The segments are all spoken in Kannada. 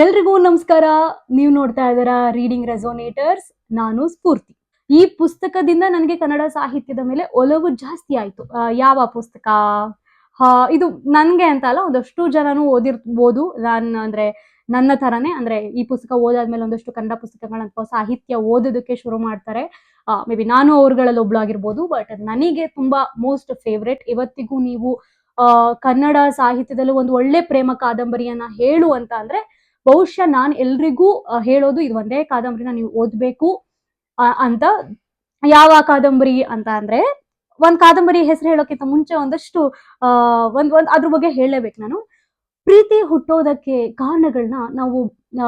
ಎಲ್ರಿಗೂ ನಮಸ್ಕಾರ. ನೀವು ನೋಡ್ತಾ ಇದ್ದೀರಾ ರೀಡಿಂಗ್ ರೆಸೋನೇಟರ್ಸ್ ನಾನು ಸ್ಫೂರ್ತಿ. ಈ ಪುಸ್ತಕದಿಂದ ನನಗೆ ಕನ್ನಡ ಸಾಹಿತ್ಯದ ಮೇಲೆ ಒಲವು ಜಾಸ್ತಿ ಆಯ್ತು. ಯಾವ ಪುಸ್ತಕ? ಇದು ನನಗೆ ಅಂತ ಅಲ್ಲ, ಒಂದಷ್ಟು ಜನನು ಓದಿರ್ಬೋದು. ನಾನು ಅಂದ್ರೆ ನನ್ನ ತರನೇ, ಅಂದ್ರೆ ಈ ಪುಸ್ತಕ ಓದಾದ್ಮೇಲೆ ಒಂದಷ್ಟು ಕನ್ನಡ ಪುಸ್ತಕಗಳನ್ನ ಅಥವಾ ಸಾಹಿತ್ಯ ಓದೋದಕ್ಕೆ ಶುರು ಮಾಡ್ತಾರೆ. ಮೇ ಬಿ ನಾನು ಅವ್ರಗಳಲ್ಲಿ ಒಬ್ಳು ಆಗಿರ್ಬೋದು ಬಟ್ ನನಗೆ ತುಂಬಾ ಮೋಸ್ಟ್ ಫೇವ್ರೆಟ್ ಇವತ್ತಿಗೂ ನೀವು ಕನ್ನಡ ಸಾಹಿತ್ಯದಲ್ಲಿ ಒಂದು ಒಳ್ಳೆ ಪ್ರೇಮ ಕಾದಂಬರಿಯನ್ನ ಹೇಳು ಅಂತ ಅಂದ್ರೆ ಬಹುಶಃ ನಾನು ಎಲ್ರಿಗೂ ಹೇಳೋದು ಇದು ಒಂದೇ, ಕಾದಂಬರಿನ ನೀವು ಓದ್ಬೇಕು ಅಂತ. ಯಾವ ಕಾದಂಬರಿ ಅಂತ ಅಂದ್ರೆ, ಒಂದ್ ಕಾದಂಬರಿ ಹೆಸರು ಹೇಳೋಕ್ಕಿಂತ ಮುಂಚೆ ಒಂದಷ್ಟು ಒಂದ್ ಒಂದ್ ಅದ್ರ ಬಗ್ಗೆ ಹೇಳಲೇಬೇಕು ನಾನು. ಪ್ರೀತಿ ಹುಟ್ಟೋದಕ್ಕೆ ಕಾರಣಗಳನ್ನ ನಾವು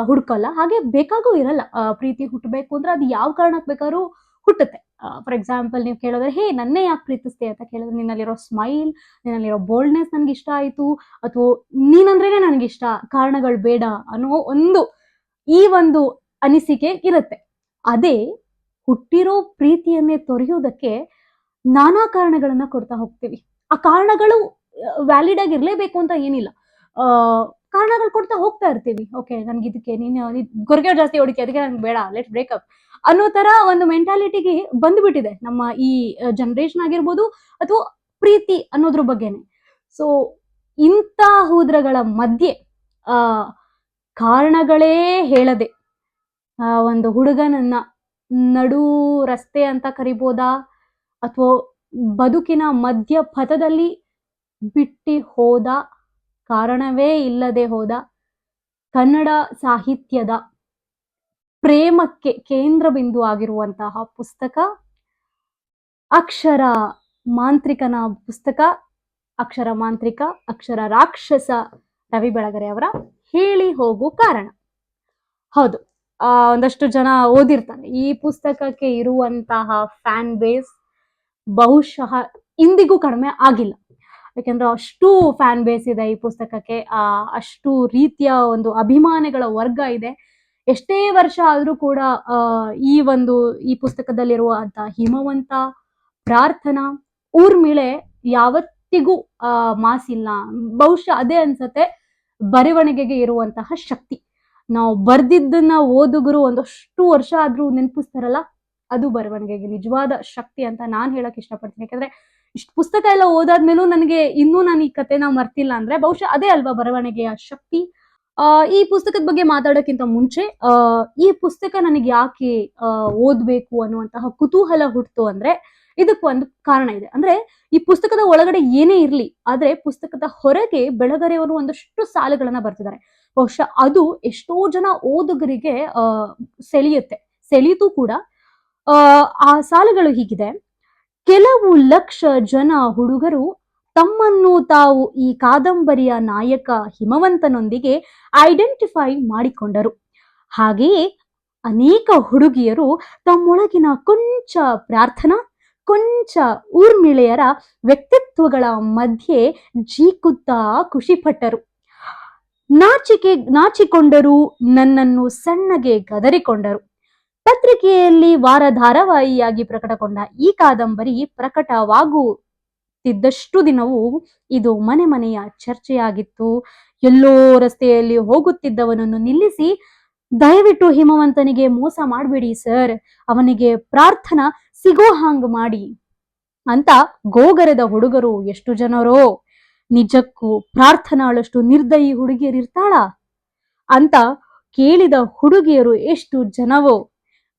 ಹುಡ್ಕಲ್ಲ. ಹಾಗೆ ಬೇಕಾಗೂ ಇರಲ್ಲ. ಪ್ರೀತಿ ಹುಟ್ಟಬೇಕು ಅಂದ್ರೆ ಅದು ಯಾವ ಕಾರಣಕ್ಕೆ ಬೇಕಾದ್ರೂ ಹುಟ್ಟುತ್ತೆ. ಫಾರ್ ಎಕ್ಸಾಂಪಲ್ ನೀವು ಕೇಳಿದ್ರೆ, ಹೇ, ನನ್ನೇ ಯಾಕೆ ಪ್ರೀತಿಸ್ತೀಯ? ಅಂತ ಕೇಳಿದ್ರೆ, ನಿನ್ನಲ್ಲಿರೋ ಸ್ಮೈಲ್ ನಿನ್ನಲ್ಲಿರೋ ಬೋಲ್ಡ್ನೆಸ್ ನನಗೆ ಇಷ್ಟ ಆಯ್ತು, ಅಥವಾ ನೀನಂದ್ರೇನೆ ನನಗೆ ಇಷ್ಟ, ಕಾರಣಗಳು ಬೇಡ ಅನ್ನೋ ಒಂದು, ಈ ಒಂದು ಅನಿಸಿಕೆ ಇರುತ್ತೆ. ಅದೇ, ಹುಟ್ಟಿರೋ ಪ್ರೀತಿಯನ್ನೇ ತೊರೆಯೋದಕ್ಕೆ ನಾನಾ ಕಾರಣಗಳನ್ನ ಕೊಡ್ತಾ ಹೋಗ್ತೀವಿ. ಆ ಕಾರಣಗಳು ವ್ಯಾಲಿಡ್ ಆಗಿ ಇರ್ಲೇಬೇಕು ಅಂತ ಏನಿಲ್ಲ. ಕಾರಣಗಳು ಕೊಡ್ತಾ ಹೋಗ್ತಾ ಇರ್ತೀವಿ. ಓಕೆ, ನನ್ಗೆ ಇದಕ್ಕೆ ನೀನು ಗೊರಗೆ ಜಾಸ್ತಿ ಹೊಡಿಕೆ ಅದಕ್ಕೆ ನಂಗೆ ಬೇಡ ಲೆಟ್ ಬ್ರೇಕಪ್ ಅನ್ನೋ ತರ ಒಂದು ಮೆಂಟಾಲಿಟಿಗೆ ಬಂದ್ಬಿಟ್ಟಿದೆ. ನಮ್ಮ ಈ ಜನರೇಷನ್ ಆಗಿರ್ಬೋದು ಅಥವಾ ಪ್ರೀತಿ ಅನ್ನೋದ್ರ ಬಗ್ಗೆನೆ. ಸೊ ಇಂಥ ಹೂದ್ರಗಳ ಮಧ್ಯೆ, ಆ, ಕಾರಣಗಳೇ ಹೇಳದೆ, ಆ, ಒಂದು ಹುಡುಗನನ್ನ ನಡು ರಸ್ತೆ ಅಂತ ಕರಿಬೋದಾ? ಅಥವಾ ಬದುಕಿನ ಮಧ್ಯ ಪಥದಲ್ಲಿ ಬಿಟ್ಟಿ ಹೋದ? ಕಾರಣವೇ ಇಲ್ಲದೆ ಹೋದ? ಕನ್ನಡ ಸಾಹಿತ್ಯದ ಪ್ರೇಮಕ್ಕೆ ಕೇಂದ್ರ ಬಿಂದು ಆಗಿರುವಂತಹ ಪುಸ್ತಕ. ಅಕ್ಷರ ಮಾಂತ್ರಿಕನ ಪುಸ್ತಕ. ಅಕ್ಷರ ಮಾಂತ್ರಿಕ, ಅಕ್ಷರ ರಾಕ್ಷಸ ರವಿ ಬೆಳಗರೆ ಅವರ ಹೇಳಿ ಹೋಗು ಕಾರಣ. ಹೌದು ಒಂದಷ್ಟು ಜನ ಓದಿರ್ತಾರೆ. ಈ ಪುಸ್ತಕಕ್ಕೆ ಇರುವಂತಹ ಫ್ಯಾನ್ ಬೇಸ್ ಬಹುಶಃ ಇಂದಿಗೂ ಕಡಿಮೆ ಆಗಿಲ್ಲ. ಯಾಕೆಂದ್ರೆ ಅಷ್ಟು ಫ್ಯಾನ್ ಬೇಸ್ ಇದೆ ಈ ಪುಸ್ತಕಕ್ಕೆ. ಅಷ್ಟು ರೀತಿಯ ಒಂದು ಅಭಿಮಾನಿಗಳ ವರ್ಗ ಇದೆ. ಎಷ್ಟೇ ವರ್ಷ ಆದ್ರೂ ಕೂಡ ಈ ಒಂದು, ಈ ಪುಸ್ತಕದಲ್ಲಿರುವಂತ ಹಿಮವಂತ ಪ್ರಾರ್ಥನಾ ಊರ್ಮಿಳೆ ಯಾವತ್ತಿಗೂ, ಆ ಮಾಸಿಲ್ಲ ಬಹುಶಃ ಅದೇ ಅನ್ಸತ್ತೆ, ಬರವಣಿಗೆಗೆ ಇರುವಂತಹ ಶಕ್ತಿ. ನಾವು ಬರ್ದಿದ್ದನ್ನ ಓದುಗರು ಒಂದಷ್ಟು ವರ್ಷ ಆದ್ರೂ ನೆನಪಿಸ್ತಾರಲ್ಲ, ಅದು ಬರವಣಿಗೆಗೆ ನಿಜವಾದ ಶಕ್ತಿ ಅಂತ ನಾನ್ ಹೇಳಕ್ ಇಷ್ಟಪಡ್ತೀನಿ. ಯಾಕಂದ್ರೆ, ಇಷ್ಟು ಪುಸ್ತಕ ಎಲ್ಲ ಓದಾದ್ಮೇಲೂ ನನಗೆ ಇನ್ನೂ ನಾನು ಈ ಕಥೆನ ಮರ್ತಿಲ್ಲ ಅಂದ್ರೆ, ಬಹುಶಃ ಅದೇ ಅಲ್ವಾ ಬರವಣಿಗೆಯ ಶಕ್ತಿ? ಈ ಪುಸ್ತಕದ ಬಗ್ಗೆ ಮಾತಾಡೋಕ್ಕಿಂತ ಮುಂಚೆ ಈ ಪುಸ್ತಕ ನನಗೆ ಯಾಕೆ ಓದಬೇಕು ಅನ್ನುವಂತಹ ಕುತೂಹಲ ಹುಟ್ಟಿತು ಅಂದ್ರೆ ಇದಕ್ಕೆ ಒಂದು ಕಾರಣ ಇದೆ. ಅಂದ್ರೆ ಈ ಪುಸ್ತಕದ ಒಳಗಡೆ ಏನೇ ಇರ್ಲಿ, ಆದ್ರೆ ಪುಸ್ತಕದ ಹೊರಗೆ ಬೆಳಗರೆಯವರು ಒಂದಷ್ಟು ಸಾಲುಗಳನ್ನ ಬರ್ತಿದ್ದಾರೆ. ಬಹುಶಃ ಅದು ಎಷ್ಟೋ ಜನ ಓದುಗರಿಗೆ ಸೆಳೆಯುತ್ತೆ. ಸೆಳೆಯಿತು ಕೂಡ. ಆ ಸಾಲುಗಳು ಹೀಗಿದೆ. ಕೆಲವು ಲಕ್ಷ ಜನ ಹುಡುಗರು ತಮ್ಮನ್ನು ತಾವು ಈ ಕಾದಂಬರಿಯ ನಾಯಕ ಹಿಮವಂತನೊಂದಿಗೆ ಐಡೆಂಟಿಫೈ ಮಾಡಿಕೊಂಡರು. ಹಾಗೆಯೇ ಅನೇಕ ಹುಡುಗಿಯರು ತಮ್ಮೊಳಗಿನ ಕೊಂಚ ಪ್ರಾರ್ಥನಾ, ಕೊಂಚ ಊರ್ಮಿಳೆಯರ ವ್ಯಕ್ತಿತ್ವಗಳ ಮಧ್ಯೆ ಜೀಕುತ್ತಾ ಖುಷಿಪಟ್ಟರು. ನಾಚಿಕೆ, ನಾಚಿಕೊಂಡರು ನನ್ನನ್ನು ಸಣ್ಣಗೆ ಗದರಿಕೊಂಡರು. ಪತ್ರಿಕೆಯಲ್ಲಿ ವಾರ ಧಾರಾವಾಹಿಯಾಗಿ ಪ್ರಕಟಗೊಂಡ ಈ ಕಾದಂಬರಿ ಪ್ರಕಟವಾಗುತ್ತಿದ್ದಷ್ಟು ದಿನವೂ ಇದು ಮನೆ ಮನೆಯ ಚರ್ಚೆಯಾಗಿತ್ತು. ಎಲ್ಲೋ ರಸ್ತೆಯಲ್ಲಿ ಹೋಗುತ್ತಿದ್ದವನನ್ನು ನಿಲ್ಲಿಸಿ, ದಯವಿಟ್ಟು ಹಿಮವಂತನಿಗೆ ಮೋಸ ಮಾಡಬೇಡಿ ಸರ್, ಅವನಿಗೆ ಪ್ರಾರ್ಥನಾ ಸಿಗೋ ಹಾಂಗ್ ಮಾಡಿ ಅಂತ ಗೋಗರದ ಹುಡುಗರು ಎಷ್ಟು ಜನರೋ, ನಿಜಕ್ಕೂ ಪ್ರಾರ್ಥನಾಳಷ್ಟು ನಿರ್ದಯಿ ಹುಡುಗಿಯರಿರ್ತಾಳ? ಅಂತ ಕೇಳಿದ ಹುಡುಗಿಯರು ಎಷ್ಟು ಜನವೋ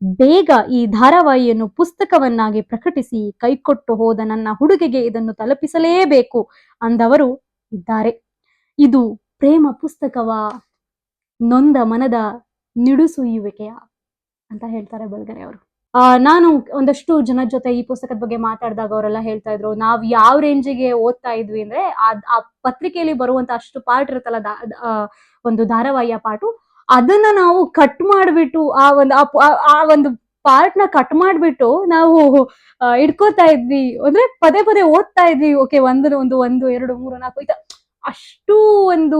ಬೇಗ ಈ ಧಾರಾವಾಹಿಯನ್ನು ಪುಸ್ತಕವನ್ನಾಗಿ ಪ್ರಕಟಿಸಿ ಕೈಕೊಟ್ಟು ಹೋದ ನನ್ನ ಹುಡುಗಿಗೆ ಇದನ್ನು ತಲುಪಿಸಲೇಬೇಕು ಅಂದವರು ಇದ್ದಾರೆ. ಇದು ಪ್ರೇಮ ಪುಸ್ತಕವ? ನೊಂದ ಮನದ ನಿಡುಸುಯುವಿಕೆಯ ಅಂತ ಹೇಳ್ತಾರೆ ಬೆಳಗರೆ ಅವರು. ನಾನು ಒಂದಷ್ಟು ಜನ ಜೊತೆ ಈ ಪುಸ್ತಕದ ಬಗ್ಗೆ ಮಾತಾಡಿದಾಗ ಅವರೆಲ್ಲ ಹೇಳ್ತಾ ಇದ್ರು, ನಾವ್ ಯಾವ ರೇಂಜಿಗೆ ಓದ್ತಾ ಇದ್ವಿ ಅಂದ್ರೆ, ಆ ಆ ಪತ್ರಿಕೆಯಲ್ಲಿ ಬರುವಂತ ಅಷ್ಟು ಪಾರ್ಟ್ ಇರುತ್ತಲ್ಲ ಒಂದು ಧಾರಾವಾಹಿಯ ಪಾಟು ಅದನ್ನ ನಾವು ಕಟ್ ಮಾಡ್ಬಿಟ್ಟು ಆ ಒಂದು ಆ ಒಂದು ಪಾರ್ಟ್ನ ಕಟ್ ಮಾಡ್ಬಿಟ್ಟು ನಾವು ಇಟ್ಕೋತಾ ಇದ್ವಿ. ಅಂದ್ರೆ ಪದೇ ಪದೇ ಓದ್ತಾ ಇದ್ವಿ. ಓಕೆ, ಒಂದು ಒಂದು ಒಂದು, ಎರಡು, ಮೂರು, ನಾಲ್ಕು ಈ ಅಷ್ಟು ಒಂದು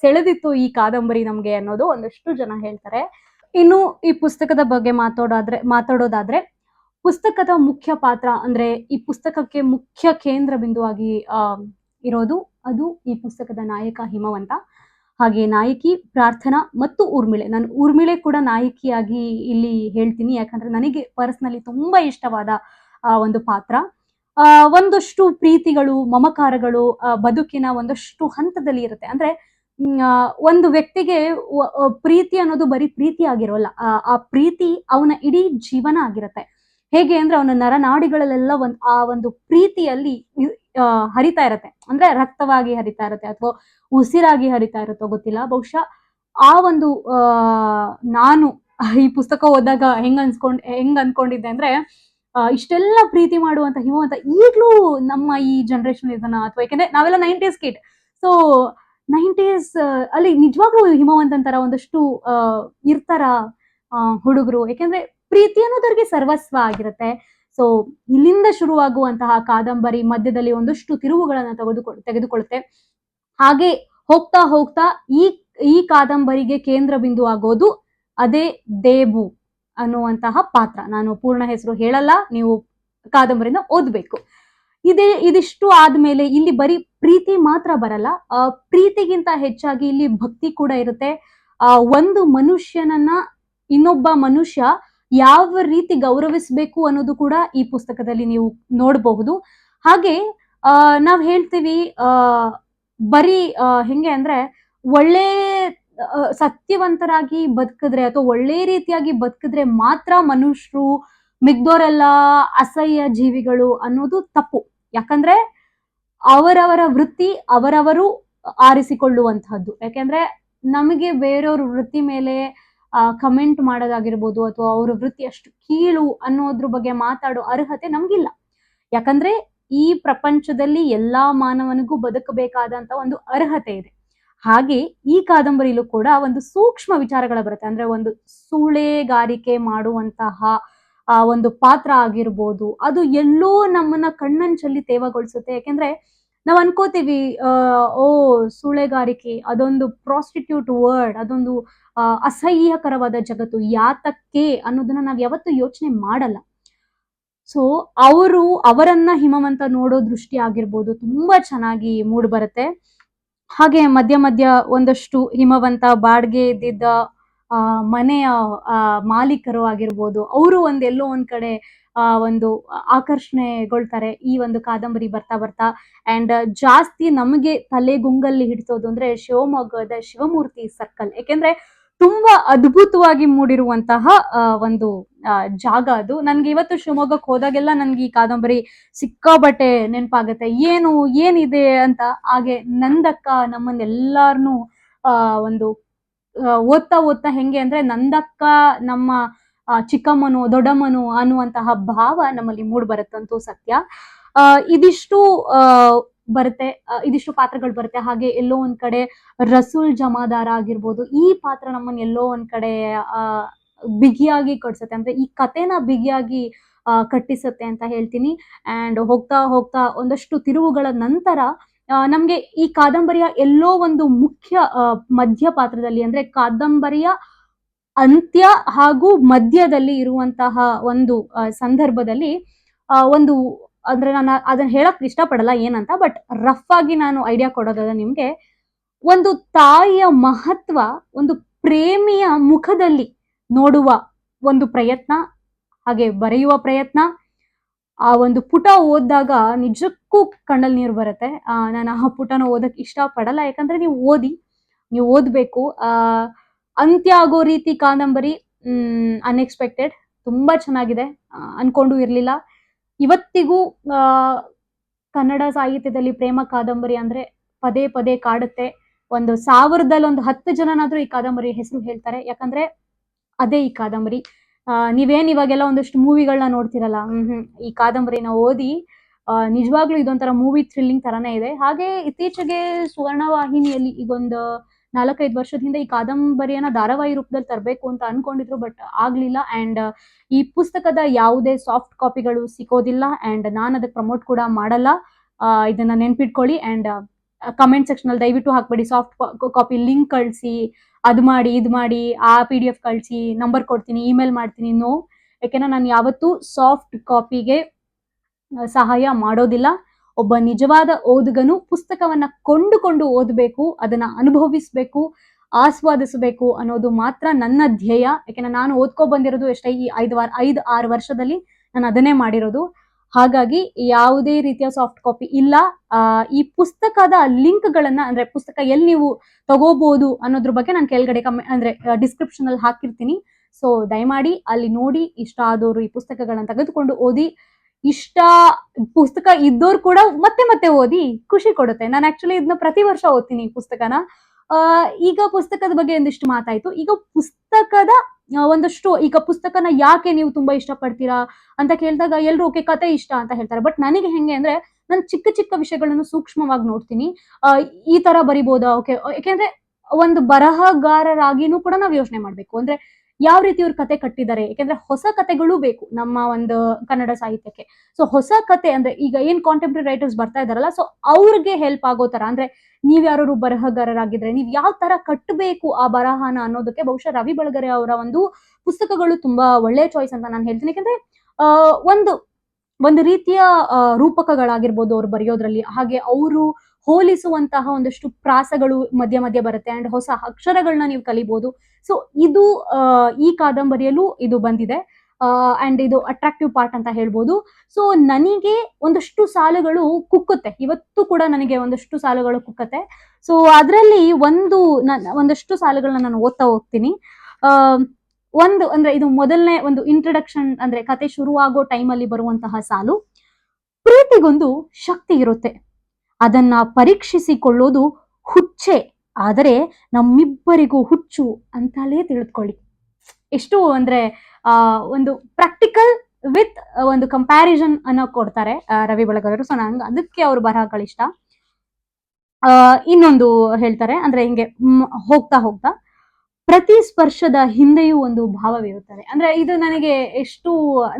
ಸೆಳೆದಿತ್ತು ಈ ಕಾದಂಬರಿ ನಮ್ಗೆ ಅನ್ನೋದು ಒಂದಷ್ಟು ಜನ ಹೇಳ್ತಾರೆ. ಇನ್ನು ಈ ಪುಸ್ತಕದ ಬಗ್ಗೆ ಮಾತಾಡೋದಾದ್ರೆ ಮಾತಾಡೋದಾದ್ರೆ ಪುಸ್ತಕದ ಮುಖ್ಯ ಪಾತ್ರ ಅಂದ್ರೆ ಈ ಪುಸ್ತಕಕ್ಕೆ ಮುಖ್ಯ ಕೇಂದ್ರ ಬಿಂದುವಾಗಿ ಇರೋದು ಅದು ಈ ಪುಸ್ತಕದ ನಾಯಕ ಹಿಮವಂತ. ಹಾಗೆ ನಾಯಕಿ, ಪ್ರಾರ್ಥನಾ ಮತ್ತು ಊರ್ಮಿಳೆ. ನಾನು ಊರ್ಮಿಳೆ ಕೂಡ ನಾಯಕಿಯಾಗಿ ಇಲ್ಲಿ ಹೇಳ್ತೀನಿ. ಯಾಕಂದ್ರೆ ನನಗೆ ಪರ್ಸ್ನಲಿ ತುಂಬಾ ಇಷ್ಟವಾದ ಒಂದು ಪಾತ್ರ. ಒಂದಷ್ಟು ಪ್ರೀತಿಗಳು, ಮಮಕಾರಗಳು ಬದುಕಿನ ಒಂದಷ್ಟು ಹಂತದಲ್ಲಿ ಇರುತ್ತೆ. ಅಂದ್ರೆ ಒಂದು ವ್ಯಕ್ತಿಗೆ ಪ್ರೀತಿ ಅನ್ನೋದು ಬರೀ ಪ್ರೀತಿ ಆಗಿರೋಲ್ಲ. ಆ ಪ್ರೀತಿ ಅವನ ಇಡೀ ಜೀವನ ಆಗಿರುತ್ತೆ. ಹೇಗೆ ಅಂದ್ರೆ ಅವನ ನರನಾಡಿಗಳಲ್ಲೆಲ್ಲ ಒಂದ್, ಆ ಒಂದು ಪ್ರೀತಿಯಲ್ಲಿ ಹರಿತಾ ಇರತ್ತೆ. ಅಂದ್ರೆ ರಕ್ತವಾಗಿ ಹರಿತಾ ಇರತ್ತೆ ಅಥವಾ ಉಸಿರಾಗಿ ಹರಿತಾ ಇರುತ್ತೋ ಗೊತ್ತಿಲ್ಲ. ಬಹುಶಃ ಆ ಒಂದು ನಾನು ಈ ಪುಸ್ತಕ ಓದಾಗ ಹೆಂಗ್ ಅನ್ಸ್ಕೊಂಡ್, ಹೆಂಗ್ ಅನ್ಕೊಂಡಿದ್ದೆ ಅಂದ್ರೆ ಇಷ್ಟೆಲ್ಲ ಪ್ರೀತಿ ಮಾಡುವಂತ ಹಿಮವಂತ ಈಗಲೂ ನಮ್ಮ ಈ ಜನರೇಷನ್ ಇದನ್ನ ಅಥವಾ ಯಾಕಂದ್ರೆ ನಾವೆಲ್ಲ ನೈಂಟೀಸ್ ಕಿಟ್ ಸೊ ನೈಂಟೀಸ್ ಅಲ್ಲಿ ನಿಜವಾಗ್ಲೂ ಹಿಮವಂತನ್ ತರ ಒಂದಷ್ಟು ಇರ್ತಾರ ಹುಡುಗರು. ಯಾಕಂದ್ರೆ ಪ್ರೀತಿ ಅನ್ನೋದವ್ರಿಗೆ ಸರ್ವಸ್ವ ಆಗಿರುತ್ತೆ. ಸೊ ಇಲ್ಲಿಂದ ಶುರುವಾಗುವಂತಹ ಕಾದಂಬರಿ ಮಧ್ಯದಲ್ಲಿ ಒಂದಷ್ಟು ತಿರುವುಗಳನ್ನ ತೆಗೆದುಕೊ ತೆಗೆದುಕೊಳ್ಳುತ್ತೆ. ಹಾಗೆ ಹೋಗ್ತಾ ಹೋಗ್ತಾ ಈ ಈ ಕಾದಂಬರಿಗೆ ಕೇಂದ್ರ ಬಿಂದು ಆಗೋದು ಅದೇ ದೇಬು ಅನ್ನುವಂತಹ ಪಾತ್ರ. ನಾನು ಪೂರ್ಣ ಹೆಸರು ಹೇಳಲ್ಲ, ನೀವು ಕಾದಂಬರಿನ ಓದ್ಬೇಕು. ಇದೇ, ಇದಿಷ್ಟು ಆದ್ಮೇಲೆ ಇಲ್ಲಿ ಬರೀ ಪ್ರೀತಿ ಮಾತ್ರ ಬರಲ್ಲ ಪ್ರೀತಿಗಿಂತ ಹೆಚ್ಚಾಗಿ ಇಲ್ಲಿ ಭಕ್ತಿ ಕೂಡ ಇರುತ್ತೆ. ಒಂದು ಮನುಷ್ಯನನ್ನ ಇನ್ನೊಬ್ಬ ಮನುಷ್ಯ ಯಾವ ರೀತಿ ಗೌರವಿಸಬೇಕು ಅನ್ನೋದು ಕೂಡ ಈ ಪುಸ್ತಕದಲ್ಲಿ ನೀವು ನೋಡಬಹುದು. ಹಾಗೆ, ಆ, ನಾವ್ ಹೇಳ್ತೀವಿ, ಆ, ಬರೀ ಹೆಂಗೆ ಅಂದ್ರೆ ಒಳ್ಳೆ ಸತ್ಯವಂತರಾಗಿ ಬದುಕಿದ್ರೆ ಅಥವಾ ಒಳ್ಳೆ ರೀತಿಯಾಗಿ ಬದುಕಿದ್ರೆ ಮಾತ್ರ ಮನುಷ್ಯರು, ಮಿಗ್ದೋರೆಲ್ಲ ಅಸಹ್ಯ ಜೀವಿಗಳು ಅನ್ನೋದು ತಪ್ಪು. ಯಾಕಂದ್ರೆ ಅವರವರ ವೃತ್ತಿ ಅವರವರು ಆರಿಸಿಕೊಳ್ಳುವಂತಹದ್ದು. ಯಾಕೆಂದ್ರೆ ನಮಗೆ ಬೇರೆಯವ್ರ ವೃತ್ತಿ ಮೇಲೆ ಕಮೆಂಟ್ ಮಾಡೋದಾಗಿರ್ಬೋದು ಅಥವಾ ಅವ್ರ ವೃತ್ತಿ ಅಷ್ಟು ಕೀಳು ಅನ್ನೋದ್ರ ಬಗ್ಗೆ ಮಾತಾಡೋ ಅರ್ಹತೆ ನಮ್ಗಿಲ್ಲ. ಯಾಕಂದ್ರೆ ಈ ಪ್ರಪಂಚದಲ್ಲಿ ಎಲ್ಲಾ ಮಾನವನಿಗೂ ಬದುಕಬೇಕಾದಂತ ಒಂದು ಅರ್ಹತೆ ಇದೆ. ಹಾಗೆ ಈ ಕಾದಂಬರಿಲೂ ಕೂಡ ಒಂದು ಸೂಕ್ಷ್ಮ ವಿಚಾರಗಳ ಬರುತ್ತೆ. ಅಂದ್ರೆ ಒಂದು ಸೂಳೆಗಾರಿಕೆ ಮಾಡುವಂತಹ, ಆ, ಒಂದು ಪಾತ್ರ ಆಗಿರ್ಬೋದು. ಅದು ಎಲ್ಲೋ ನಮ್ಮನ್ನ ಕಣ್ಣಂಚಲ್ಲಿ ತೇವಗೊಳಿಸುತ್ತೆ. ಯಾಕೆಂದ್ರೆ ನಾವ್ ಅನ್ಕೋತೀವಿ ಓ ಸೂಳೆಗಾರಿಕೆ, ಅದೊಂದು ಪ್ರಾಸ್ಟಿಟ್ಯೂಟ್ ವರ್ಡ್ ಅದೊಂದು ಅಸಹ್ಯಕರವಾದ ಜಗತ್ತು ಯಾತಕ್ಕೆ ಅನ್ನೋದನ್ನ ನಾವ್ ಯಾವತ್ತೂ ಯೋಚನೆ ಮಾಡಲ್ಲ. ಸೊ ಅವರು ಅವರನ್ನ ಹಿಮವಂತ ನೋಡೋ ದೃಷ್ಟಿ ಆಗಿರ್ಬೋದು, ತುಂಬಾ ಚೆನ್ನಾಗಿ ಮೂಡ್ ಬರುತ್ತೆ. ಹಾಗೆ ಮಧ್ಯ ಮಧ್ಯ ಒಂದಷ್ಟು ಹಿಮವಂತ ಬಾಡ್ಗೆ ಇದ್ದಿದ್ದ, ಆ, ಮನೆಯ ಮಾಲೀಕರು ಆಗಿರ್ಬೋದು, ಅವರು ಒಂದೆಲ್ಲೋ ಒಂದ್ ಕಡೆ ಒಂದು ಆಕರ್ಷಣೆಗೊಳ್ತಾರೆ ಈ ಒಂದು ಕಾದಂಬರಿ ಬರ್ತಾ ಬರ್ತಾ. ಅಂಡ್ ಜಾಸ್ತಿ ನಮಗೆ ತಲೆಗುಂಗಲ್ಲಿ ಹಿಡಿಸೋದು ಅಂದ್ರೆ ಶಿವಮೊಗ್ಗದ ಶಿವಮೂರ್ತಿ ಸರ್ಕಲ್ ಯಾಕೆಂದ್ರೆ ತುಂಬಾ ಅದ್ಭುತವಾಗಿ ಮೂಡಿರುವಂತಹ ಒಂದು ಜಾಗ ಅದು. ನನ್ಗೆ ಇವತ್ತು ಶಿವಮೊಗ್ಗಕ್ಕೆ ಹೋದಾಗೆಲ್ಲ ನನ್ಗೆ ಈ ಕಾದಂಬರಿ ಸಿಕ್ಕಾಬಟ್ಟೆ ನೆನಪಾಗತ್ತೆ. ಏನು ಏನಿದೆ ಅಂತ ಹಾಗೆ ನಂದಕ್ಕ ನಮ್ಮನ್ನೆಲ್ಲಾರ್ನು ಆ ಒಂದು ಓದ್ತಾ ಓದ್ತಾ ಹೆಂಗೆ ಅಂದ್ರೆ ನಂದಕ್ಕ ನಮ್ಮ ಚಿಕ್ಕಮ್ಮನು ದೊಡ್ಡಮ್ಮನು ಅನ್ನುವಂತಹ ಭಾವ ನಮ್ಮಲ್ಲಿ ಮೂಡ್ ಬರುತ್ತಂತೂ ಸತ್ಯ. ಆ, ಇದಿಷ್ಟು ಬರುತ್ತೆ. ಇದಿಷ್ಟು ಪಾತ್ರಗಳು ಬರುತ್ತೆ. ಹಾಗೆ ಎಲ್ಲೋ ಒಂದ್ ಕಡೆ ರಸೂಲ್ ಜಮಾದಾರ ಆಗಿರ್ಬೋದು, ಈ ಪಾತ್ರ ನಮ್ಮನ್ನ ಎಲ್ಲೋ ಒಂದ್ ಕಡೆ ಬಿಗಿಯಾಗಿ ಕಟ್ಸುತ್ತೆ ಅಂದ್ರೆ ಈ ಕಥೆನ ಬಿಗಿಯಾಗಿ ಕಟ್ಟಿಸುತ್ತೆ ಅಂತ ಹೇಳ್ತೀನಿ. ಅಂಡ್ ಹೋಗ್ತಾ ಹೋಗ್ತಾ ಒಂದಷ್ಟು ತಿರುವುಗಳ ನಂತರ ನಮ್ಗೆ ಈ ಕಾದಂಬರಿಯ ಎಲ್ಲೋ ಒಂದು ಮುಖ್ಯ ಮಧ್ಯ ಪಾತ್ರದಲ್ಲಿ ಅಂದ್ರೆ ಕಾದಂಬರಿಯ ಅಂತ್ಯ ಹಾಗೂ ಮಧ್ಯದಲ್ಲಿ ಇರುವಂತಹ ಒಂದು ಸಂದರ್ಭದಲ್ಲಿ ಒಂದು ಅಂದ್ರೆ ನಾನು ಅದನ್ನ ಹೇಳಕ್ ಇಷ್ಟಪಡಲ್ಲ ಏನಂತ ಬಟ್ ರಫ್ ಆಗಿ ನಾನು ಐಡಿಯಾ ಕೊಡೋದಾದ್ರೆ ನಿಮ್ಗೆ ಒಂದು ತಾಯಿಯ ಮಹತ್ವ, ಒಂದು ಪ್ರೇಮಿಯ ಮುಖದಲ್ಲಿ ನೋಡುವ ಒಂದು ಪ್ರಯತ್ನ, ಹಾಗೆ ಬರೆಯುವ ಪ್ರಯತ್ನ, ಆ ಒಂದು ಪುಟ ಓದಿದಾಗ ನಿಜಕ್ಕೂ ಕಣ್ಣಲ್ಲಿ ನೀರು ಬರುತ್ತೆ. ನಾನು ಆ ಪುಟನ ಓದಕ್ ಇಷ್ಟಪಡಲ್ಲ, ಯಾಕಂದ್ರೆ ನೀವು ಓದಿ, ನೀವು ಓದ್ಬೇಕು. ಆ, ಅಂತ್ಯ ಆಗೋ ರೀತಿ ಕಾದಂಬರಿ ಅನ್ಎಕ್ಸ್ಪೆಕ್ಟೆಡ್ ತುಂಬಾ ಚೆನ್ನಾಗಿದೆ. ಅನ್ಕೊಂಡು ಇರ್ಲಿಲ್ಲ. ಇವತ್ತಿಗೂ ಕನ್ನಡ ಸಾಹಿತ್ಯದಲ್ಲಿ ಪ್ರೇಮ ಕಾದಂಬರಿ ಅಂದ್ರೆ ಪದೇ ಪದೇ ಕಾಡುತ್ತೆ. ಒಂದು ಸಾವಿರದಲ್ಲಿ ಒಂದು ಹತ್ತು ಜನನಾದ್ರೂ ಈ ಕಾದಂಬರಿ ಹೆಸರು ಹೇಳ್ತಾರೆ. ಯಾಕಂದ್ರೆ ಅದೇ ಈ ಕಾದಂಬರಿ. ಆ, ನೀವೇನ್ ಇವಾಗೆಲ್ಲ ಒಂದಷ್ಟು ಮೂವಿಗಳನ್ನ ನೋಡ್ತಿರಲ್ಲ ಹ್ಮ್ ಈ ಕಾದಂಬರಿನ ಓದಿ ನಿಜವಾಗ್ಲೂ ಇದೊಂಥರ ಮೂವಿ ಥ್ರಿಲ್ಲಿಂಗ್ ತರಾನೇ ಇದೆ. ಹಾಗೆ ಇತ್ತೀಚೆಗೆ ಸುವರ್ಣ ವಾಹಿನಿಯಲ್ಲಿ ಈಗೊಂದು ನಾಲ್ಕೈದು ವರ್ಷದಿಂದ ಈ ಕಾದಂಬರಿಯನ್ನ ಧಾರಾವಾಹಿ ರೂಪದಲ್ಲಿ ತರಬೇಕು ಅಂತ ಅನ್ಕೊಂಡಿದ್ರು, ಬಟ್ ಆಗ್ಲಿಲ್ಲ. ಅಂಡ್ ಈ ಪುಸ್ತಕದ ಯಾವುದೇ ಸಾಫ್ಟ್ ಕಾಪಿಗಳು ಸಿಗೋದಿಲ್ಲ. ಅಂಡ್ ನಾನು ಅದಕ್ಕೆ ಪ್ರಮೋಟ್ ಕೂಡ ಮಾಡಲ್ಲ. ಇದನ್ನ ನೆನ್ಪಿಟ್ಕೊಳ್ಳಿ. ಅಂಡ್ ಕಮೆಂಟ್ ಸೆಕ್ಷನ್ ಅಲ್ಲಿ ದಯವಿಟ್ಟು ಹಾಕ್ಬೇಡಿ. ಸಾಫ್ಟ್ ಕಾಪಿ ಲಿಂಕ್ ಕಳಿಸಿ, ಅದು ಮಾಡಿ, ಇದು ಮಾಡಿ, ಆ ಪಿ ಡಿ ಎಫ್ ಕಳಿಸಿ, ನಂಬರ್ ಕೊಡ್ತೀನಿ, ಇಮೇಲ್ ಮಾಡ್ತೀನಿ, ನೋ. ಯಾಕೆಂದ್ರೆ ನಾನು ಯಾವತ್ತೂ ಸಾಫ್ಟ್ ಕಾಪಿಗೆ ಸಹಾಯ ಮಾಡೋದಿಲ್ಲ. ಒಬ್ಬ ನಿಜವಾದ ಓದುಗನು ಪುಸ್ತಕವನ್ನ ಕೊಂಡುಕೊಂಡು ಓದಬೇಕು, ಅದನ್ನ ಅನುಭವಿಸ್ಬೇಕು, ಆಸ್ವಾದಿಸಬೇಕು ಅನ್ನೋದು ಮಾತ್ರ ನನ್ನ ಧ್ಯೇಯ. ಯಾಕೆಂದ್ರೆ ನಾನು ಓದ್ಕೊ ಬಂದಿರೋದು ಎಷ್ಟೇ ಈ ಐದು ವಾರ, ಐದು, ಆರು ವರ್ಷದಲ್ಲಿ ನಾನು ಅದನ್ನೇ ಮಾಡಿರೋದು. ಹಾಗಾಗಿ ಯಾವುದೇ ರೀತಿಯ ಸಾಫ್ಟ್ ಕಾಪಿ ಇಲ್ಲ. ಈ ಪುಸ್ತಕದ ಲಿಂಕ್ ಗಳನ್ನ ಅಂದ್ರೆ ಪುಸ್ತಕ ಎಲ್ಲಿ ನೀವು ತಗೋಬಹುದು ಅನ್ನೋದ್ರ ಬಗ್ಗೆ ನಾನು ಕೆಳಗಡೆ ಕಮ್ಮಿ ಅಂದ್ರೆ ಡಿಸ್ಕ್ರಿಪ್ಷನ್ ಅಲ್ಲಿ ಹಾಕಿರ್ತೀನಿ. ಸೊ, ದಯಮಾಡಿ ಅಲ್ಲಿ ನೋಡಿ, ಇಷ್ಟ ಆದವರು ಈ ಪುಸ್ತಕಗಳನ್ನ ತೆಗೆದುಕೊಂಡು ಓದಿ ಇಷ್ಟ ಪುಸ್ತಕ ಇದ್ದೋರು ಕೂಡ ಮತ್ತೆ ಮತ್ತೆ ಓದಿ ಖುಷಿ ಕೊಡುತ್ತೆ. ನಾನು ಆಕ್ಚುಲಿ ಇದನ್ನ ಪ್ರತಿ ವರ್ಷ ಓದ್ತೀನಿ ಈ ಪುಸ್ತಕನ. ಈಗ ಪುಸ್ತಕದ ಬಗ್ಗೆ ಒಂದಿಷ್ಟು ಮಾತಾಯ್ತು. ಈಗ ಪುಸ್ತಕದ ಒಂದಷ್ಟು, ಈಗ ಪುಸ್ತಕನ ಯಾಕೆ ನೀವು ತುಂಬಾ ಇಷ್ಟಪಡ್ತೀರಾ ಅಂತ ಕೇಳಿದಾಗ ಎಲ್ರು, ಓಕೆ, ಕತೆ ಇಷ್ಟ ಅಂತ ಹೇಳ್ತಾರೆ. ಬಟ್ ನನಗೆ ಹೆಂಗೆ ಅಂದ್ರೆ ನಾನು ಚಿಕ್ಕ ಚಿಕ್ಕ ವಿಷಯಗಳನ್ನು ಸೂಕ್ಷ್ಮವಾಗಿ ನೋಡ್ತೀನಿ. ಈ ತರ ಬರಿಬೋದಾ? ಓಕೆ ಯಾಕೆಂದ್ರೆ ಒಂದು ಬರಹಗಾರರಾಗಿನೂ ಕೂಡ ನಾವು ಯೋಚನೆ ಮಾಡ್ಬೇಕು. ಅಂದ್ರೆ ಯಾವ ರೀತಿ ಇವ್ರು ಕತೆ ಕಟ್ಟಿದ್ದಾರೆ? ಯಾಕಂದ್ರೆ ಹೊಸ ಕತೆಗಳು ಬೇಕು ನಮ್ಮ ಒಂದು ಕನ್ನಡ ಸಾಹಿತ್ಯಕ್ಕೆ. ಸೊ ಹೊಸ ಕತೆ ಅಂದ್ರೆ ಈಗ ಏನ್ ಕಾಂಟೆಂಪ್ರರಿ ರೈಟರ್ಸ್ ಬರ್ತಾ ಇದಾರಲ್ಲ ಸೊ ಅವ್ರಿಗೆ ಹೆಲ್ಪ್ ಆಗೋ ತರ ಅಂದ್ರೆ ನೀವ್ ಯಾರು ಬರಹಗಾರರಾಗಿದ್ರೆ ನೀವ್ ಯಾವ ತರ ಕಟ್ಟಬೇಕು ಆ ಬರಹನ ಅನ್ನೋದಕ್ಕೆ ಬಹುಶಃ ರವಿ ಬಳಗರೆ ಅವರ ಒಂದು ಪುಸ್ತಕಗಳು ತುಂಬಾ ಒಳ್ಳೆ ಚಾಯ್ಸ್ ಅಂತ ನಾನು ಹೇಳ್ತೀನಿ. ಯಾಕಂದ್ರೆ ಒಂದು ಒಂದು ರೀತಿಯ ರೂಪಕಗಳಾಗಿರ್ಬೋದು ಅವ್ರು ಬರೆಯೋದ್ರಲ್ಲಿ. ಹಾಗೆ ಅವರು ಹೋಲಿಸುವಂತಹ ಒಂದಷ್ಟು ಪ್ರಾಸಗಳು ಮಧ್ಯ ಮಧ್ಯ ಬರುತ್ತೆ ಅಂಡ್ ಹೊಸ ಅಕ್ಷರಗಳನ್ನ ನೀವು ಕಲಿಬಹುದು ಸೊ ಇದು ಈ ಕಾದಂಬರಿಯಲ್ಲೂ ಇದು ಬಂದಿದೆ. ಅಂಡ್ ಇದು ಅಟ್ರಾಕ್ಟಿವ್ ಪಾರ್ಟ್ ಅಂತ ಹೇಳ್ಬೋದು. ಸೊ ನನಗೆ ಒಂದಷ್ಟು ಸಾಲುಗಳು ಕುಕ್ಕುತ್ತೆ. ಇವತ್ತು ಕೂಡ ನನಗೆ ಒಂದಷ್ಟು ಸಾಲುಗಳು ಕುಕ್ಕತ್ತೆ. ಸೊ ಅದರಲ್ಲಿ ಒಂದು ಒಂದಷ್ಟು ಸಾಲುಗಳನ್ನ ನಾನು ಓದ್ತಾ ಹೋಗ್ತೀನಿ. ಒಂದು, ಅಂದ್ರೆ ಇದು ಮೊದಲನೇ ಒಂದು ಇಂಟ್ರಡಕ್ಷನ್ ಅಂದ್ರೆ ಕತೆ ಶುರುವಾಗೋ ಟೈಮಲ್ಲಿ ಬರುವಂತಹ ಸಾಲು. ಪ್ರೀತಿಗೊಂದು ಶಕ್ತಿ ಇರುತ್ತೆ. ಅದನ್ನ ಪರೀಕ್ಷಿಸಿಕೊಳ್ಳೋದು ಹುಚ್ಚೆ. ಆದರೆ ನಮ್ಮಿಬ್ಬರಿಗೂ ಹುಚ್ಚು ಅಂತಲೇ ತಿಳಿದುಕೊಳ್ಳಿ ಎಷ್ಟು ಅಂದ್ರೆ ಒಂದು ಪ್ರಾಕ್ಟಿಕಲ್ ವಿತ್ ಒಂದು ಕಂಪ್ಯಾರಿಸನ್ ಅನ್ನೋ ಕೊಡ್ತಾರೆ ರವಿ ಬೆಳಗವರು ಸೊ ನಂಗೆ ಅದಕ್ಕೆ ಅವ್ರ ಬರಹಗಳಿಷ್ಟ. ಇನ್ನೊಂದು ಹೇಳ್ತಾರೆ, ಅಂದ್ರೆ ಹಿಂಗೆ ಹೋಗ್ತಾ ಹೋಗ್ತಾ. ಪ್ರತಿ ಸ್ಪರ್ಶದ ಹಿಂದೆಯೂ ಒಂದು ಭಾವವಿರುತ್ತದೆ. ಅಂದ್ರೆ ಇದು ನನಗೆ ಎಷ್ಟು,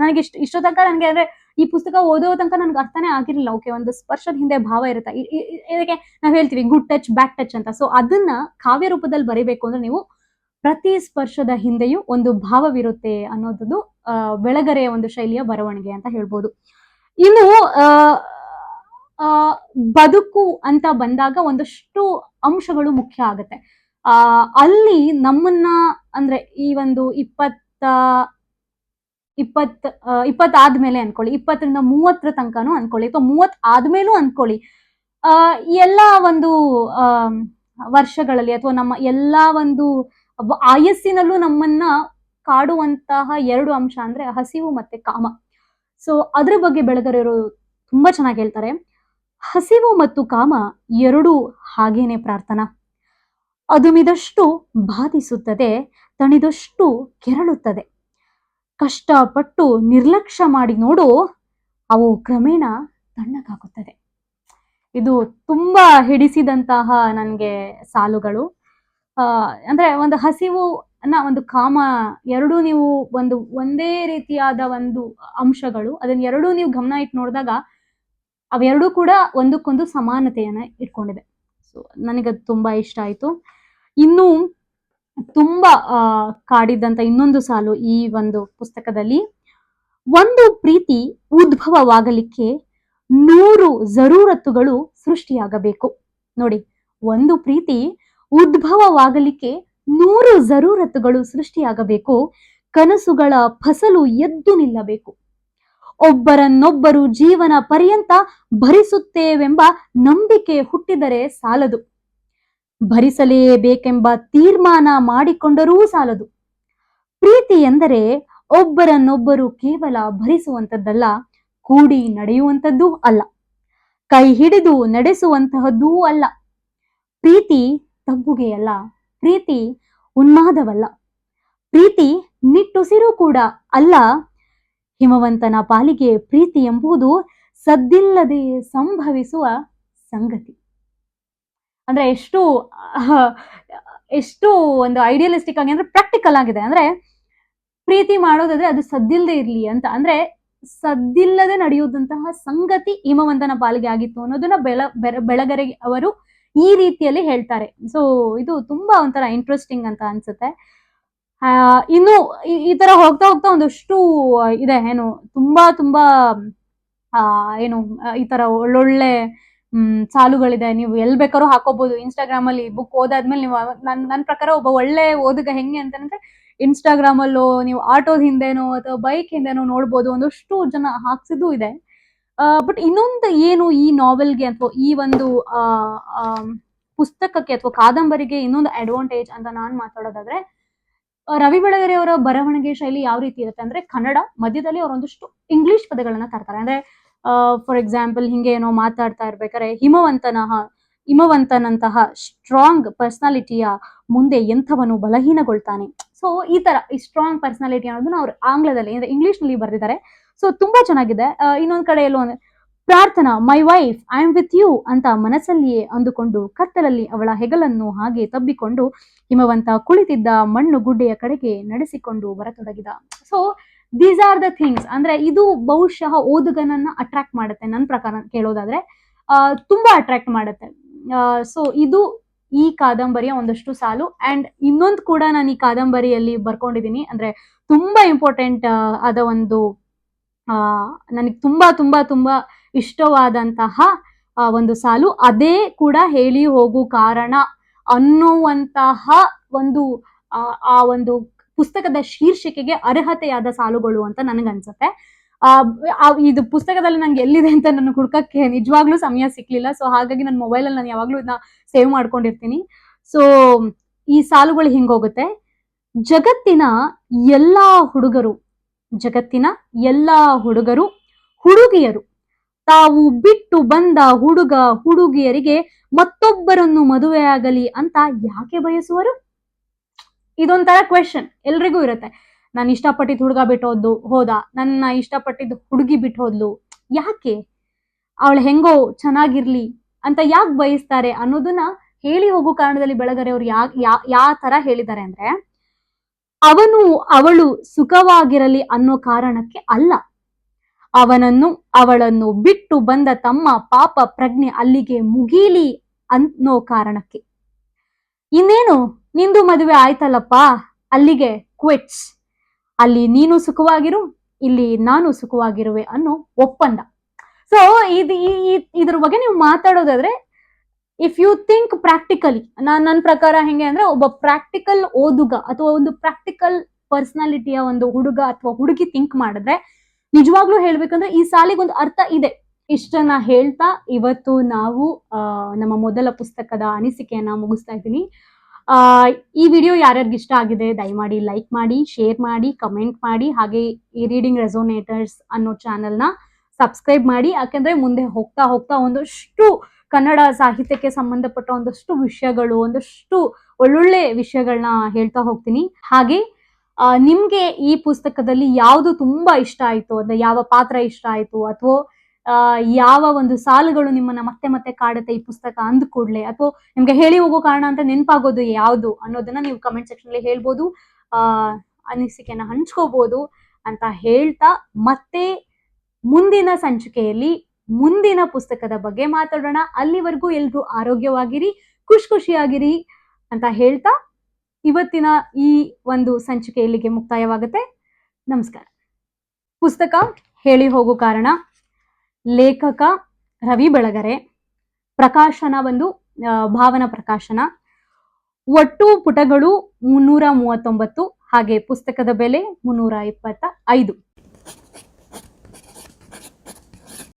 ನನಗೆ ಇಷ್ಟ, ಇಷ್ಟೋ ತನಕ ನನಗೆ ಅಂದ್ರೆ ಈ ಪುಸ್ತಕ ಓದೋ ತನಕ ನನ್ಗೆ ಅರ್ಥನೇ ಆಗಿರ್ಲಿಲ್ಲ. ಓಕೆ ಒಂದು ಸ್ಪರ್ಶದ ಹಿಂದೆ ಭಾವ ಇರುತ್ತೆ. ಇದಕ್ಕೆ ನಾವ್ ಹೇಳ್ತೀವಿ ಗುಡ್ ಟಚ್ ಬ್ಯಾಕ್ ಟಚ್ ಅಂತ. ಸೊ ಅದನ್ನ ಕಾವ್ಯ ರೂಪದಲ್ಲಿ ಬರಿಬೇಕು ಅಂದ್ರೆ ನೀವು ಪ್ರತಿ ಸ್ಪರ್ಶದ ಹಿಂದೆಯೂ ಒಂದು ಭಾವವಿರುತ್ತೆ ಅನ್ನೋದು ಬೆಳಗರೆಯ ಒಂದು ಶೈಲಿಯ ಬರವಣಿಗೆ ಅಂತ ಹೇಳ್ಬೋದು. ಇನ್ನು ಬದುಕು ಅಂತ ಬಂದಾಗ ಒಂದಷ್ಟು ಅಂಶಗಳು ಮುಖ್ಯ ಆಗುತ್ತೆ. ಆ, ಅಲ್ಲಿ ನಮ್ಮನ್ನ ಅಂದ್ರೆ ಈ ಒಂದು ಇಪ್ಪತ್ತ ಇಪ್ಪತ್ ಆದ್ಮೇಲೆ ಅನ್ಕೊಳ್ಳಿ. ಇಪ್ಪತ್ತರಿಂದ ಮೂವತ್ತರ ತನಕನೂ ಅನ್ಕೊಳ್ಳಿ. ಅಥವಾ ಮೂವತ್ ಆದ್ಮೇಲೂ ಅನ್ಕೊಳ್ಳಿ. ಆ, ಎಲ್ಲ ಒಂದು ವರ್ಷಗಳಲ್ಲಿ ಅಥವಾ ನಮ್ಮ ಎಲ್ಲಾ ಒಂದು ಆಯಸ್ಸಿನಲ್ಲೂ ನಮ್ಮನ್ನ ಕಾಡುವಂತಹ ಎರಡು ಅಂಶ ಅಂದ್ರೆ ಹಸಿವು ಮತ್ತೆ ಕಾಮ. ಸೊ ಅದ್ರ ಬಗ್ಗೆ ಬೆಳಗರೆಯವರು ತುಂಬಾ ಚೆನ್ನಾಗಿ ಹೇಳ್ತಾರೆ. ಹಸಿವು ಮತ್ತು ಕಾಮ ಎರಡೂ ಹಾಗೇನೆ ಪ್ರಾರ್ಥನಾ. ಅದುಮಿದಷ್ಟು ಬಾಧಿಸುತ್ತದೆ, ತಣಿದಷ್ಟು ಕೆರಳುತ್ತದೆ. ಕಷ್ಟಪಟ್ಟು ನಿರ್ಲಕ್ಷ್ಯ ಮಾಡಿ ನೋಡು, ಅವು ಕ್ರಮೇಣ ತಣ್ಣಗಾಗುತ್ತದೆ. ಇದು ತುಂಬಾ ಹಿಡಿಸಿದಂತಹ ನನಗೆ ಸಾಲುಗಳು. ಅಂದ್ರೆ ಒಂದು ಹಸಿವು ಅನ್ನ ಒಂದು ಕಾಮ ಎರಡೂ ನೀವು ಒಂದು ಒಂದೇ ರೀತಿಯಾದ ಒಂದು ಅಂಶಗಳು, ಅದನ್ನ ಎರಡೂ ನೀವು ಗಮನ ಇಟ್ಟು ನೋಡಿದಾಗ ಅವೆರಡೂ ಕೂಡ ಒಂದಕ್ಕೊಂದು ಸಮಾನತೆಯನ್ನ ಇಟ್ಕೊಂಡಿದೆ. ಸೊ ನನಗದು ತುಂಬಾ ಇಷ್ಟ ಆಯ್ತು. ಇನ್ನು ತುಂಬಾ ಕಾಡಿದಂತ ಇನ್ನೊಂದು ಸಾಲು ಈ ಒಂದು ಪುಸ್ತಕದಲ್ಲಿ. ಒಂದು ಪ್ರೀತಿ ಉದ್ಭವವಾಗಲಿಕ್ಕೆ ನೂರು ಜರೂರತ್ತುಗಳು ಸೃಷ್ಟಿಯಾಗಬೇಕು. ನೋಡಿ, ಒಂದು ಪ್ರೀತಿ ಉದ್ಭವವಾಗಲಿಕ್ಕೆ ನೂರು ಜರೂರತ್ತುಗಳು ಸೃಷ್ಟಿಯಾಗಬೇಕು. ಕನಸುಗಳ ಫಸಲು ಎದ್ದು ನಿಲ್ಲಬೇಕು. ಒಬ್ಬರನ್ನೊಬ್ಬರು ಜೀವನ ಪರ್ಯಂತ ಭರಿಸುತ್ತೇವೆಂಬ ನಂಬಿಕೆ ಹುಟ್ಟಿದರೆ ಸಾಲದು. ಭರಿಸಲೇಬೇಕೆಂಬ ತೀರ್ಮಾನ ಮಾಡಿಕೊಂಡರೂ ಸಾಲದು. ಪ್ರೀತಿ ಎಂದರೆ ಒಬ್ಬರನ್ನೊಬ್ಬರು ಕೇವಲ ಭರಿಸುವಂಥದ್ದಲ್ಲ, ಕೂಡಿ ನಡೆಯುವಂಥದ್ದೂ ಅಲ್ಲ. ಕೈ ಹಿಡಿದು ನಡೆಸುವಂತಹದ್ದೂ ಅಲ್ಲ. ಪ್ರೀತಿ ತಬ್ಬುಗೆಯಲ್ಲ ಪ್ರೀತಿ ಉನ್ಮಾದವಲ್ಲ. ಪ್ರೀತಿ ನಿಟ್ಟುಸಿರು ಕೂಡ ಅಲ್ಲ. ಹಿಮವಂತನ ಪಾಲಿಗೆ ಪ್ರೀತಿ ಎಂಬುದು ಸದ್ದಿಲ್ಲದೆ ಸಂಭವಿಸುವ ಸಂಗತಿ. ಅಂದ್ರೆ ಎಷ್ಟು ಎಷ್ಟು ಒಂದು ಐಡಿಯಲಿಸ್ಟಿಕ್ ಆಗಿ ಅಂದ್ರೆ ಪ್ರಾಕ್ಟಿಕಲ್ ಆಗಿದೆ. ಅಂದ್ರೆ ಪ್ರೀತಿ ಮಾಡೋದಾದ್ರೆ ಅದು ಸದ್ದಿಲ್ಲದೆ ಇರ್ಲಿ ಅಂತ. ಅಂದ್ರೆ ಸದ್ದಿಲ್ಲದೆ ನಡೆಯುವುದಂತಹ ಸಂಗತಿ ಹಿಮವಂತನ ಪಾಲಿಗೆ ಆಗಿತ್ತು ಅನ್ನೋದನ್ನ ಬೆಳ ಬೆಳಗರೆ ಅವರು ಈ ರೀತಿಯಲ್ಲಿ ಹೇಳ್ತಾರೆ. ಸೊ ಇದು ತುಂಬಾ ಒಂಥರ ಇಂಟ್ರೆಸ್ಟಿಂಗ್ ಅಂತ ಅನ್ಸುತ್ತೆ. ಇನ್ನು ಈ- ತರ ಹೋಗ್ತಾ ಹೋಗ್ತಾ ಒಂದಷ್ಟು ಇದೆ. ಏನು ತುಂಬಾ ತುಂಬಾ ಏನು ಈ ತರ ಒಳ್ಳೊಳ್ಳೆ ಹ್ಮ್, ಸಾಲುಗಳಿದೆ. ನೀವು ಎಲ್ ಬೇಕಾದ್ರೂ ಹಾಕೋಬಹುದು ಇನ್ಸ್ಟಾಗ್ರಾಮ್ ಅಲ್ಲಿ ಬುಕ್ ಓದಾದ್ಮೇಲೆ ನೀವು, ನನ್ ನನ್ ಪ್ರಕಾರ ಒಬ್ಬ ಒಳ್ಳೆ ಓದುಗ ಹೆಂಗೆ ಅಂತಂದ್ರೆ ಇನ್ಸ್ಟಾಗ್ರಾಮ್ ಅಲ್ಲೋ, ನೀವು ಆಟೋದ ಹಿಂದೆನೋ ಅಥವಾ ಬೈಕ್ ಹಿಂದೆನೋ ನೋಡ್ಬೋದು. ಒಂದಷ್ಟು ಜನ ಹಾಕ್ಸಿದ್ದು ಇದೆ. ಬಟ್ ಇನ್ನೊಂದು ಏನು ಈ ನಾವೆಲ್ಗೆ ಅಥವಾ ಈ ಒಂದು ಪುಸ್ತಕಕ್ಕೆ ಅಥವಾ ಕಾದಂಬರಿಗೆ ಇನ್ನೊಂದು ಅಡ್ವಾಂಟೇಜ್ ಅಂತ ನಾನ್ ಮಾತಾಡೋದಾದ್ರೆ, ರವಿ ಬೆಳಗೆರೆ ಅವರ ಬರವಣಿಗೆ ಶೈಲಿ ಯಾವ ರೀತಿ ಇರುತ್ತೆ ಅಂದ್ರೆ ಕನ್ನಡ ಮಧ್ಯದಲ್ಲಿ ಅವರೊಂದಷ್ಟು ಇಂಗ್ಲಿಷ್ ಪದಗಳನ್ನ ತರ್ತಾರೆ. ಅಂದ್ರೆ ಫಾರ್ ಎಕ್ಸಾಂಪಲ್ ಹಿಂಗೆ ಏನೋ ಮಾತಾಡ್ತಾ ಇರ್ಬೇಕಾದ್ರೆ ಹಿಮವಂತನಹ ಹಿಮವಂತನಂತಹ ಸ್ಟ್ರಾಂಗ್ ಪರ್ಸನಾಲಿಟಿಯ ಮುಂದೆ ಎಂಥವನು ಬಲಹೀನಗೊಳ್ತಾನೆ. ಸೊ ಈ ತರ, ಈ ಸ್ಟ್ರಾಂಗ್ ಪರ್ಸನಾಲಿಟಿ ಅನ್ನೋದನ್ನ ಅವ್ರು ಆಂಗ್ಲದಲ್ಲಿ, ಅಂದ್ರೆ ಇಂಗ್ಲಿಷ್ನಲ್ಲಿ ಬರೆದಿದ್ದಾರೆ. ಸೊ ತುಂಬಾ ಚೆನ್ನಾಗಿದೆ. ಇನ್ನೊಂದ್ ಕಡೆ ಎಲ್ಲೋ Prarthana my wife I am with you ಅಂತ ಮನಸ್ಸಲ್ಲಿಯೇ ಅಂದುಕೊಂಡು ಕತ್ತಲಲ್ಲಿ ಅವಳ ಹೆಗಲನ್ನು ಹಾಗೆ ತಬ್ಬಿಕೊಂಡು ಹಿಮವಂತ ಕುಳಿತಿದ್ದ ಮಣ್ಣು ಗುಡ್ಡೆಯ ಕಡೆಗೆ ನಡೆಸಿಕೊಂಡು ಬರತೊಡಗಿದ. So these are the things ಅಂದ್ರೆ ಇದು ಬಹುಶಃ ಓದುಗನನ್ನ ಅಟ್ರಾಕ್ಟ್ ಮಾಡುತ್ತೆ. ನನ್ನ ಪ್ರಕಾರ ಕೇಳೋದಾದ್ರೆ ತುಂಬಾ ಅಟ್ರಾಕ್ಟ್ ಮಾಡುತ್ತೆ. ಸೊ ಇದು ಈ ಕಾದಂಬರಿಯ ಒಂದಷ್ಟು ಸಾಲು. ಅಂಡ್ ಇನ್ನೊಂದು ಕೂಡ ನಾನು ಈ ಕಾದಂಬರಿಯಲ್ಲಿ ಬರ್ಕೊಂಡಿದ್ದೀನಿ ಅಂದ್ರೆ ತುಂಬಾ ಇಂಪಾರ್ಟೆಂಟ್ ಆದ ಒಂದು ನನಗೆ ತುಂಬಾ ತುಂಬಾ ತುಂಬಾ ಇಷ್ಟವಾದಂತಹ ಒಂದು ಸಾಲು. ಅದೇ ಕೂಡ ಹೇಳಿ ಹೋಗು ಕಾರಣ ಅನ್ನುವಂತಹ ಒಂದು ಆ ಒಂದು ಪುಸ್ತಕದ ಶೀರ್ಷಿಕೆಗೆ ಅರ್ಹತೆಯಾದ ಸಾಲುಗಳು ಅಂತ ನನಗನ್ಸುತ್ತೆ. ಆ, ಇದು ಪುಸ್ತಕದಲ್ಲಿ ನಂಗೆ ಎಲ್ಲಿದೆ ಅಂತ ನನ್ನ ಹುಡ್ಕಕ್ಕೆ ನಿಜವಾಗ್ಲೂ ಸಮಯ ಸಿಕ್ಲಿಲ್ಲ. ಸೊ ಹಾಗಾಗಿ ನನ್ನ ಮೊಬೈಲಲ್ಲಿ ನಾನು ಯಾವಾಗ್ಲೂ ಇದನ್ನ ಸೇವ್ ಮಾಡ್ಕೊಂಡಿರ್ತೀನಿ. ಸೊ ಈ ಸಾಲುಗಳು ಹಿಂಗೋಗುತ್ತೆ ಜಗತ್ತಿನ ಎಲ್ಲಾ ಹುಡುಗರು ಜಗತ್ತಿನ ಎಲ್ಲಾ ಹುಡುಗರು ಹುಡುಗಿಯರು ತಾವು ಬಿಟ್ಟು ಬಂದ ಹುಡುಗ ಹುಡುಗಿಯರಿಗೆ ಮತ್ತೊಬ್ಬರನ್ನು ಮದುವೆಯಾಗಲಿ ಅಂತ ಯಾಕೆ ಬಯಸುವರು? ಇದೊಂಥರ ಕ್ವೆಶನ್ ಎಲ್ರಿಗೂ ಇರುತ್ತೆ. ನಾನು ಇಷ್ಟಪಟ್ಟಿದ್ದ ಹುಡುಗ ಬಿಟ್ಟೋದ್ದು ಹೋದ? ನನ್ನ ಇಷ್ಟಪಟ್ಟಿದ್ದ ಹುಡುಗಿ ಬಿಟ್ಟು ಹೋದ್ಲು? ಯಾಕೆ? ಅವಳು ಹೆಂಗೋ ಚೆನ್ನಾಗಿರ್ಲಿ ಅಂತ ಯಾಕೆ ಬಯಸ್ತಾರೆ ಅನ್ನೋದನ್ನ ಹೇಳಿ ಹೋಗೋ ಕಾರಣದಲ್ಲಿ ಬೆಳಗರೆ ಅವ್ರು ಯಾ ಯಾ ತರ ಹೇಳಿದ್ದಾರೆ ಅಂದ್ರೆ, ಅವನು ಅವಳು ಸುಖವಾಗಿರಲಿ ಅನ್ನೋ ಕಾರಣಕ್ಕೆ ಅಲ್ಲ. ಅವನನ್ನು, ಅವಳನ್ನು ಬಿಟ್ಟು ಬಂದ ತಮ್ಮ ಪಾಪ ಪ್ರಜ್ಞೆ ಅಲ್ಲಿಗೆ ಮುಗೀಲಿ ಅನ್ನೋ ಕಾರಣಕ್ಕೆ. ಇನ್ನೇನು? ನಿಂದು ಮದುವೆ ಆಯ್ತಲ್ಲಪ್ಪ? ಅಲ್ಲಿಗೆ ಕ್ವಿಟ್ಸ್ ಅಲ್ಲಿ ನೀನು ಸುಖವಾಗಿರು, ಇಲ್ಲಿ ನಾನು ಸುಖವಾಗಿರುವೆ ಅನ್ನೋ ಒಪ್ಪಂದ. ಸೊ ಇದು ಇದ್ರ ಬಗ್ಗೆ ನೀವು ಮಾತಾಡೋದಾದ್ರೆ ಇಫ್ ಯು ಥಿಂಕ್ ಪ್ರಾಕ್ಟಿಕಲಿ ನಾನು ನನ್ನ ಪ್ರಕಾರ ಹೆಂಗೆ ಅಂದ್ರೆ ಒಬ್ಬ ಪ್ರಾಕ್ಟಿಕಲ್ ಓದುಗ ಅಥವಾ ಒಂದು ಪ್ರಾಕ್ಟಿಕಲ್ ಪರ್ಸನಾಲಿಟಿಯ ಒಂದು ಹುಡುಗ ಅಥವಾ ಹುಡುಗಿ ಥಿಂಕ್ ಮಾಡಿದ್ರೆ, ನಿಜವಾಗ್ಲೂ ಹೇಳ್ಬೇಕಂದ್ರೆ ಈ ಸಾಲಿಗೊಂದು ಅರ್ಥ ಇದೆ. ಇಷ್ಟನ್ನ ಹೇಳ್ತಾ ಇವತ್ತು ನಾವು ನಮ್ಮ ಮೊದಲ ಪುಸ್ತಕದ ಅನಿಸಿಕೆಯನ್ನ ಮುಗಿಸ್ತಾ ಇದ್ದೀನಿ. ಈ ವಿಡಿಯೋ ಯಾರ್ಯಾರಿಗೆ ಇಷ್ಟ ಆಗಿದೆ ದಯಮಾಡಿ ಲೈಕ್ ಮಾಡಿ ಶೇರ್ ಮಾಡಿ ಕಮೆಂಟ್ ಮಾಡಿ ಹಾಗೆ ಈ ರೀಡಿಂಗ್ ರೆಸೋನೇಟರ್ಸ್ ಅನ್ನೋ ಚಾನೆಲ್ನ ಸಬ್ಸ್ಕ್ರೈಬ್ ಮಾಡಿ. ಯಾಕೆಂದ್ರೆ ಮುಂದೆ ಹೋಗ್ತಾ ಹೋಗ್ತಾ ಒಂದಷ್ಟು ಕನ್ನಡ ಸಾಹಿತ್ಯಕ್ಕೆ ಸಂಬಂಧಪಟ್ಟ ಒಂದಷ್ಟು ವಿಷಯಗಳು ಒಂದಷ್ಟು ಒಳ್ಳೊಳ್ಳೆ ವಿಷಯಗಳನ್ನ ಹೇಳ್ತಾ ಹೋಗ್ತೀನಿ. ಹಾಗೆ ಆ, ನಿಮ್ಗೆ ಈ ಪುಸ್ತಕದಲ್ಲಿ ಯಾವುದು ತುಂಬಾ ಇಷ್ಟ ಆಯ್ತು? ಅಂದ್ರೆ ಯಾವ ಪಾತ್ರ ಇಷ್ಟ ಆಯ್ತು? ಅಥವಾ ಯಾವ ಒಂದು ಸಾಲುಗಳು ನಿಮ್ಮನ್ನ ಮತ್ತೆ ಮತ್ತೆ ಕಾಡುತ್ತೆ ಈ ಪುಸ್ತಕ ಅಂದ ಕೂಡ್ಲೆ? ಅಥವಾ ನಿಮ್ಗೆ ಹೇಳಿ ಹೋಗೋ ಕಾರಣ ಅಂತ ನೆನಪಾಗೋದು ಯಾವುದು ಅನ್ನೋದನ್ನ ನೀವು ಕಮೆಂಟ್ ಸೆಕ್ಷನ್ ಅಲ್ಲಿ ಹೇಳ್ಬೋದು. ಅನಿಸಿಕೆನ ಹಂಚ್ಕೋಬಹುದು ಅಂತ ಹೇಳ್ತಾ ಮತ್ತೆ ಮುಂದಿನ ಸಂಚಿಕೆಯಲ್ಲಿ ಮುಂದಿನ ಪುಸ್ತಕದ ಬಗ್ಗೆ ಮಾತಾಡೋಣ. ಅಲ್ಲಿವರೆಗೂ ಎಲ್ರೂ ಆರೋಗ್ಯವಾಗಿರಿ, ಖುಷಿ ಖುಷಿಯಾಗಿರಿ ಅಂತ ಹೇಳ್ತಾ ಇವತ್ತಿನ ಈ ಒಂದು ಸಂಚಿಕೆ ಇಲ್ಲಿಗೆ ಮುಕ್ತಾಯವಾಗುತ್ತೆ. ನಮಸ್ಕಾರ. ಪುಸ್ತಕ ಹೇಳಿ ಹೋಗೋ ಕಾರಣ. ಲೇಖಕ ರವಿ ಬೆಳಗರೆ, ಪ್ರಕಾಶನ ಒಂದು ಭಾವನ ಪ್ರಕಾಶನ. ಒಟ್ಟು ಪುಟಗಳು ಮುನ್ನೂರ ಮೂವತ್ತೊಂಬತ್ತು, ಹಾಗೆ ಪುಸ್ತಕದ ಬೆಲೆ ಮುನ್ನೂರ ಇಪ್ಪತ್ತ ಐದು